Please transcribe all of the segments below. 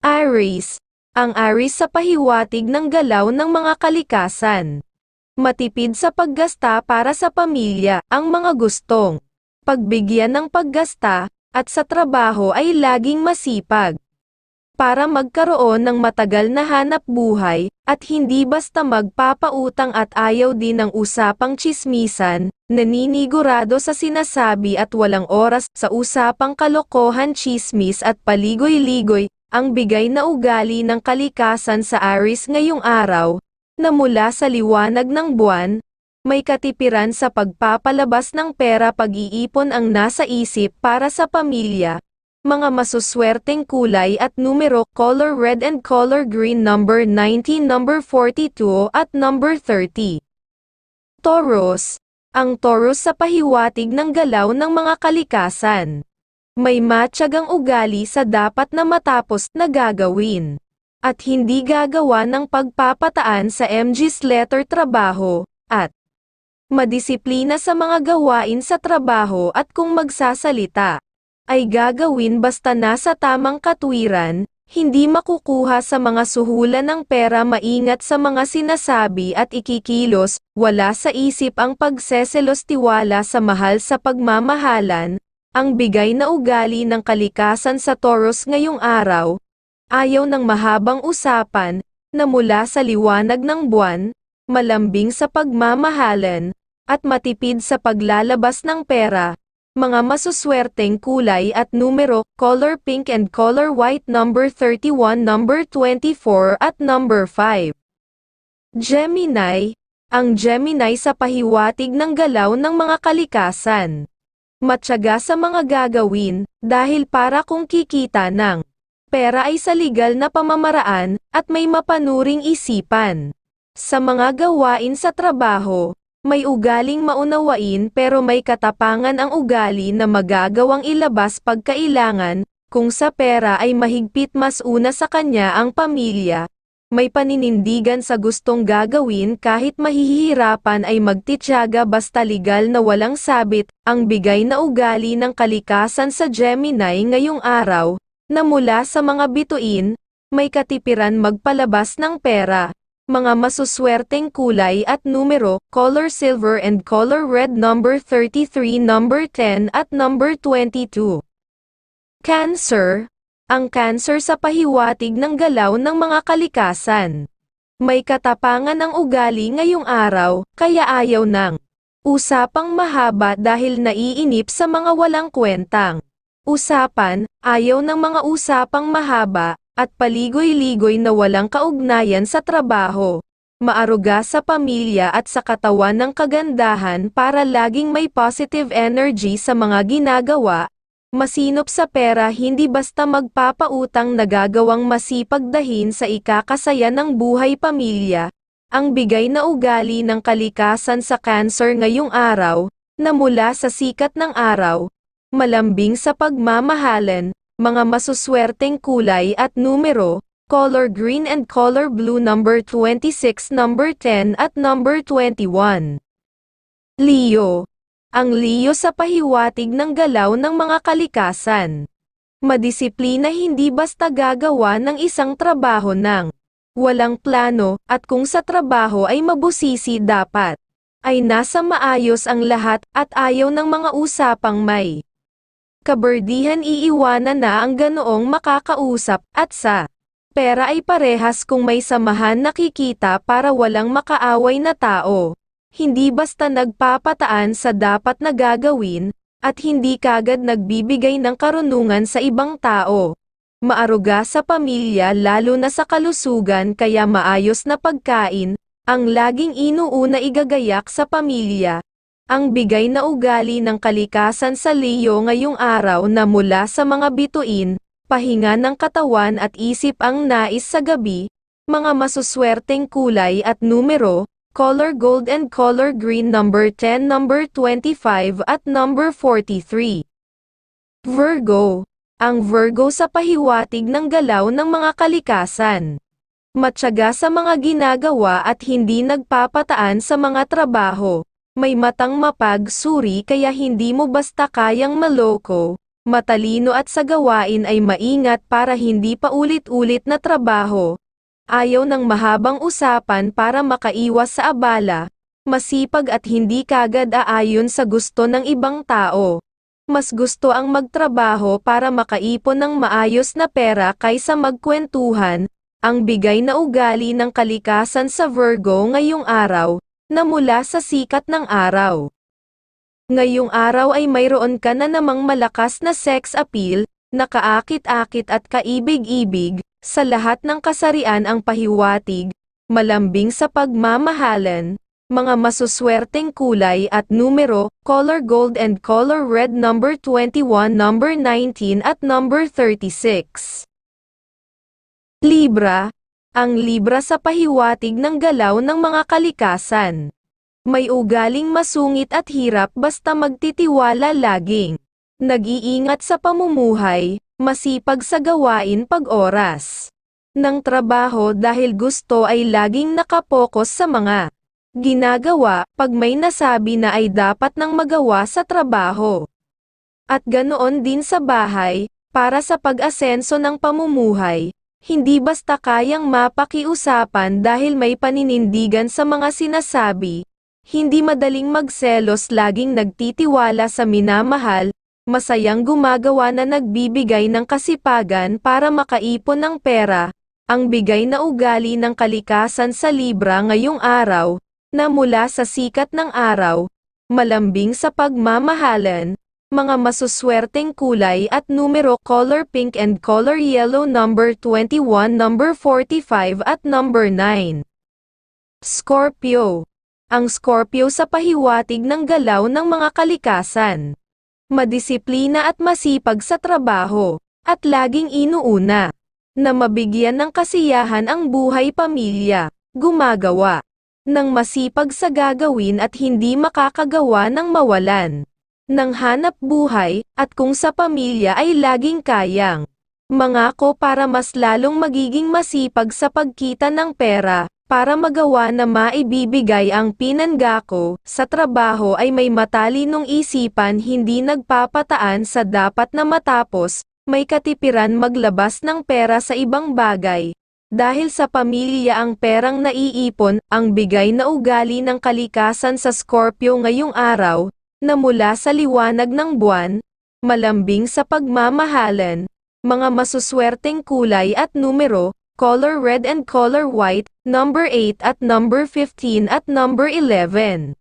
Aries. Ang Aries sa pahiwatig ng galaw ng mga kalikasan. Matipid sa paggasta para sa pamilya, ang mga gustong pagbigyan ng paggasta, at sa trabaho ay laging masipag. Para magkaroon ng matagal na hanap buhay, at hindi basta magpapautang at ayaw din ng usapang chismisan, naninigurado sa sinasabi at walang oras sa usapang kalokohan chismis at paligoy-ligoy, ang bigay na ugali ng kalikasan sa Aries ngayong araw, na mula sa liwanag ng buwan, may katipiran sa pagpapalabas ng pera pag-iipon ang nasa isip para sa pamilya, mga masuswerteng kulay at numero color red and color green number 19 number 42 at number 30. Taurus. Ang Taurus sa pahiwatig ng galaw ng mga kalikasan. May matyagang ugali sa dapat na matapos na gagawin. At hindi gagawa ng pagpapataan sa MG's letter trabaho, at madisiplina sa mga gawain sa trabaho at kung magsasalita, ay gagawin basta nasa tamang katwiran, hindi makukuha sa mga suhulan ng pera maingat sa mga sinasabi at ikikilos, wala sa isip ang pagseselos tiwala sa mahal sa pagmamahalan, ang bigay na ugali ng kalikasan sa Taurus ngayong araw, ayaw ng mahabang usapan, na mula sa liwanag ng buwan, malambing sa pagmamahalan, at matipid sa paglalabas ng pera, mga masuswerteng kulay at numero, color pink and color white number 31 number 24 at number 5. Gemini, ang Gemini sa pahiwatig ng galaw ng mga kalikasan matyaga sa mga gagawin, dahil para kung kikita ng pera ay sa legal na pamamaraan, at may mapanuring isipan. Sa mga gawain sa trabaho, may ugaling maunawain pero may katapangan ang ugali na magagawang ilabas pagkailangan, kung sa pera ay mahigpit mas una sa kanya ang pamilya, may paninindigan sa gustong gagawin kahit mahihirapan ay magtityaga basta legal na walang sabit, ang bigay na ugali ng kalikasan sa Gemini ngayong araw, na mula sa mga bituin, may katipiran magpalabas ng pera, mga masuswerteng kulay at numero, color silver and color red number 33 number 10 at number 22. Cancer, ang cancer sa pahiwatig ng galaw ng mga kalikasan. May katapangan ang ugali ngayong araw, kaya ayaw ng usapang mahaba dahil naiinip sa mga walang kwentang usapan, ayaw ng mga usapang mahaba, at paligoy-ligoy na walang kaugnayan sa trabaho. Maaruga sa pamilya at sa katawan ng kagandahan para laging may positive energy sa mga ginagawa, Masinop sa pera hindi basta magpapautang nagagawang masipagdahin sa ikakasaya ng buhay pamilya, ang bigay na ugali ng kalikasan sa cancer ngayong araw, na mula sa sikat ng araw, malambing sa pagmamahalan, mga masuswerteng kulay at numero, color green and color blue number 26 number 10 at number 21. Leo ang Leo sa pahiwatig ng galaw ng mga kalikasan. Madisiplina hindi basta gagawa ng isang trabaho ng walang plano, at kung sa trabaho ay mabusisi dapat, ay nasa maayos ang lahat at ayaw ng mga usapang may kaberdihan iiwanan na ang ganoong makakausap, at sa pera ay parehas kung may samahan nakikita para walang makaaway na tao hindi basta nagpapataan sa dapat na gagawin, at hindi kagad nagbibigay ng karunungan sa ibang tao. Maaruga sa pamilya lalo na sa kalusugan kaya maayos na pagkain, ang laging inuuna igagayak sa pamilya. Ang bigay na ugali ng kalikasan sa Leo ngayong araw na mula sa mga bituin, pahinga ng katawan at isip ang nais sa gabi, mga masuswerteng kulay at numero, color gold and color green number 10 number 25 at number 43. Virgo. Ang Virgo sa pahiwatig ng galaw ng mga kalikasan. Matyaga sa mga ginagawa at hindi nagpapataan sa mga trabaho. May matang mapagsuri kaya hindi mo basta kayang maloko, matalino at sa gawain ay maingat para hindi pa ulit-ulit na trabaho. Ayaw ng mahabang usapan para makaiwas sa abala, masipag at hindi kagad aayon sa gusto ng ibang tao. Mas gusto ang magtrabaho para makaipon ng maayos na pera kaysa magkwentuhan, ang bigay na ugali ng kalikasan sa Virgo ngayong araw, na mula sa sikat ng araw. Ngayong araw ay mayroon ka na namang malakas na sex appeal, nakaakit-akit at kaibig-ibig, sa lahat ng kasarian ang pahiwatig, malambing sa pagmamahalan, mga masuswerteng kulay at numero, color gold and color red number 21, number 19 at number 36. Libra, ang Libra sa pahiwatig ng galaw ng mga kalikasan. May ugaling masungit at hirap basta magtitiwala laging. Nag-iingat sa pamumuhay, masipag sa gawain pag oras. Ng trabaho dahil gusto ay laging nakapokus sa mga ginagawa pag may nasabi na ay dapat nang magawa sa trabaho. At ganoon din sa bahay, para sa pag-asenso ng pamumuhay, hindi basta kayang mapakiusapan dahil may paninindigan sa mga sinasabi, hindi madaling magselos laging nagtitiwala sa minamahal, masayang gumagawa na nagbibigay ng kasipagan para makaipon ng pera, ang bigay na ugali ng kalikasan sa Libra ngayong araw, na mula sa sikat ng araw, malambing sa pagmamahalan, mga masuswerteng kulay at numero color pink and color yellow number 21 number 45 at number 9. Scorpio ang Scorpio sa pahiwatig ng galaw ng mga kalikasan. Madisiplina at masipag sa trabaho, at laging inuuna. Na mabigyan ng kasiyahan ang buhay pamilya, gumagawa ng masipag sa gagawin at hindi makakagawa ng mawalan ng hanap buhay, at kung sa pamilya ay laging kayang mangako para mas lalong magiging masipag sa pagkita ng pera, para magawa na maibibigay ang pinanggako, sa trabaho ay may matalinong isipan hindi nagpapataan sa dapat na matapos, may katipiran maglabas ng pera sa ibang bagay. Dahil sa pamilya ang perang naiipon, ang bigay na ugali ng kalikasan sa Scorpio ngayong araw, na mula sa liwanag ng buwan, malambing sa pagmamahalan, mga masuswerteng kulay at numero, color red and color white, number 8 at number 15 at number 11.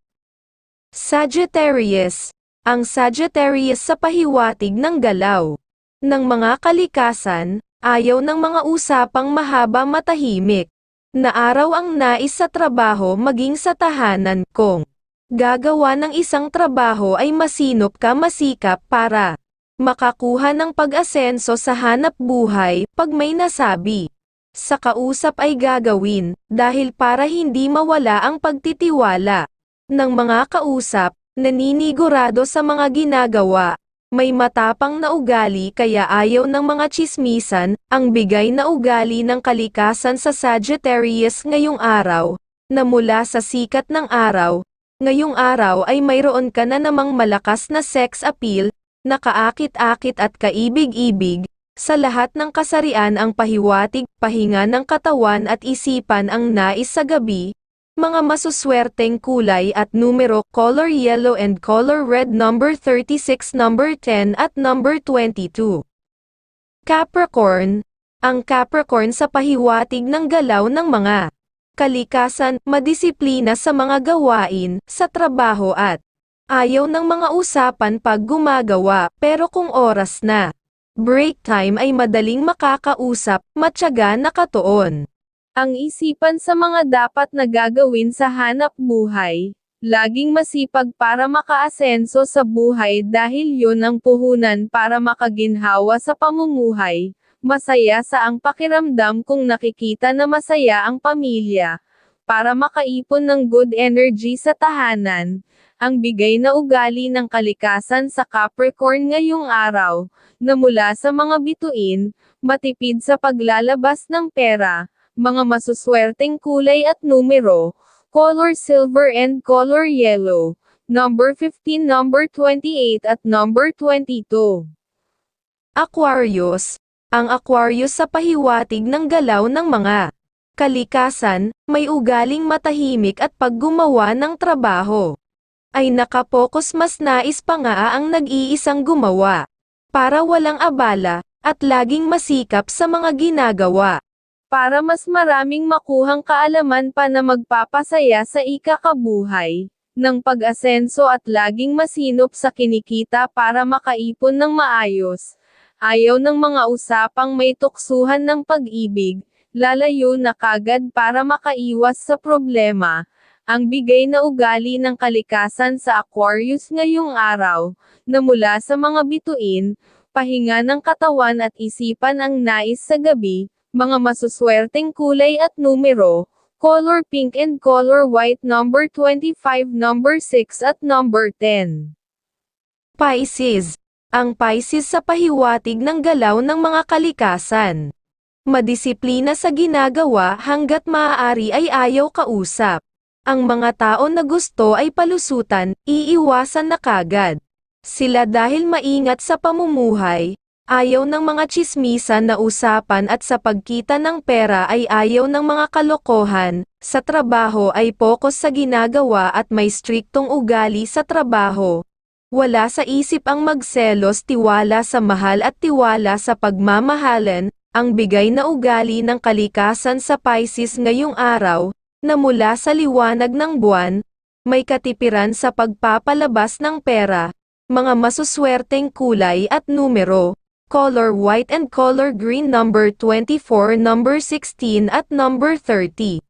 Sagittarius, ang Sagittarius sa pahiwatig ng galaw. Ng mga kalikasan, ayaw ng mga usapang mahaba matahimik, na araw ang nais sa trabaho maging sa tahanan kong gagawa ng isang trabaho ay masinop ka masikap para makakuha ng pag-asenso sa hanap buhay pag may nasabi sa kausap ay gagawin, dahil para hindi mawala ang pagtitiwala ng mga kausap, naninigurado sa mga ginagawa, may matapang na ugali kaya ayaw ng mga chismisan, ang bigay na ugali ng kalikasan sa Sagittarius ngayong araw, na mula sa sikat ng araw, ngayong araw ay mayroon ka na namang malakas na sex appeal, nakaakit-akit at kaibig-ibig, sa lahat ng kasarian ang pahiwatig, pahinga ng katawan at isipan ang nais sa gabi, mga masuswerteng kulay at numero, color yellow and color red number 36, number 10 at number 22. Capricorn, ang Capricorn sa pahiwatig ng galaw ng mga kalikasan, madisiplina sa mga gawain, sa trabaho at ayaw ng mga usapan pag gumagawa, pero kung oras na break time ay madaling makakausap, matyaga nakatuon. Ang isipan sa mga dapat na gagawin sa hanap buhay, laging masipag para makaasenso sa buhay dahil yun ang puhunan para makaginhawa sa pamumuhay, masaya sa ang pakiramdam kung nakikita na masaya ang pamilya, para makaipon ng good energy sa tahanan, ang bigay na ugali ng kalikasan sa Capricorn ngayong araw, na mula sa mga bituin, matipid sa paglalabas ng pera, mga masuswerteng kulay at numero, color silver and color yellow, number 15, number 28 at number 22. Aquarius, ang Aquarius sa pahiwatig ng galaw ng mga kalikasan, may ugaling matahimik at paggumawa ng trabaho. Ay nakapokus mas nais pa nga ang nag-iisang gumawa. Para walang abala, at laging masikap sa mga ginagawa. Para mas maraming makuhang kaalaman pa na magpapasaya sa ikakabuhay, ng pag-asenso at laging masinop sa kinikita para makaipon ng maayos. Ayaw ng mga usapang may tuksuhan ng pag-ibig, lalayo na kagad para makaiwas sa problema. Ang bigay na ugali ng kalikasan sa Aquarius ngayong araw, na mula sa mga bituin, pahinga ng katawan at isipan ang nais sa gabi, mga masuswerteng kulay at numero, color pink and color white number 25, number 6 at number 10. Pisces. Ang Pisces sa pahiwatig ng galaw ng mga kalikasan. Madisiplina sa ginagawa hanggat maaari ay ayaw kausap. Ang mga tao na gusto ay palusutan, iiwasan na kagad. Sila dahil maingat sa pamumuhay, ayaw ng mga chismisan na usapan at sa pagkita ng pera ay ayaw ng mga kalokohan, sa trabaho ay focus sa ginagawa at may striktong ugali sa trabaho. Wala sa isip ang magselos tiwala sa mahal at tiwala sa pagmamahalan, ang bigay na ugali ng kalikasan sa Pisces ngayong araw, na mula sa liwanag ng buwan, may katipiran sa pagpapalabas ng pera, mga masuswerteng kulay at numero, color white and color green number 24, number 16 at number 30.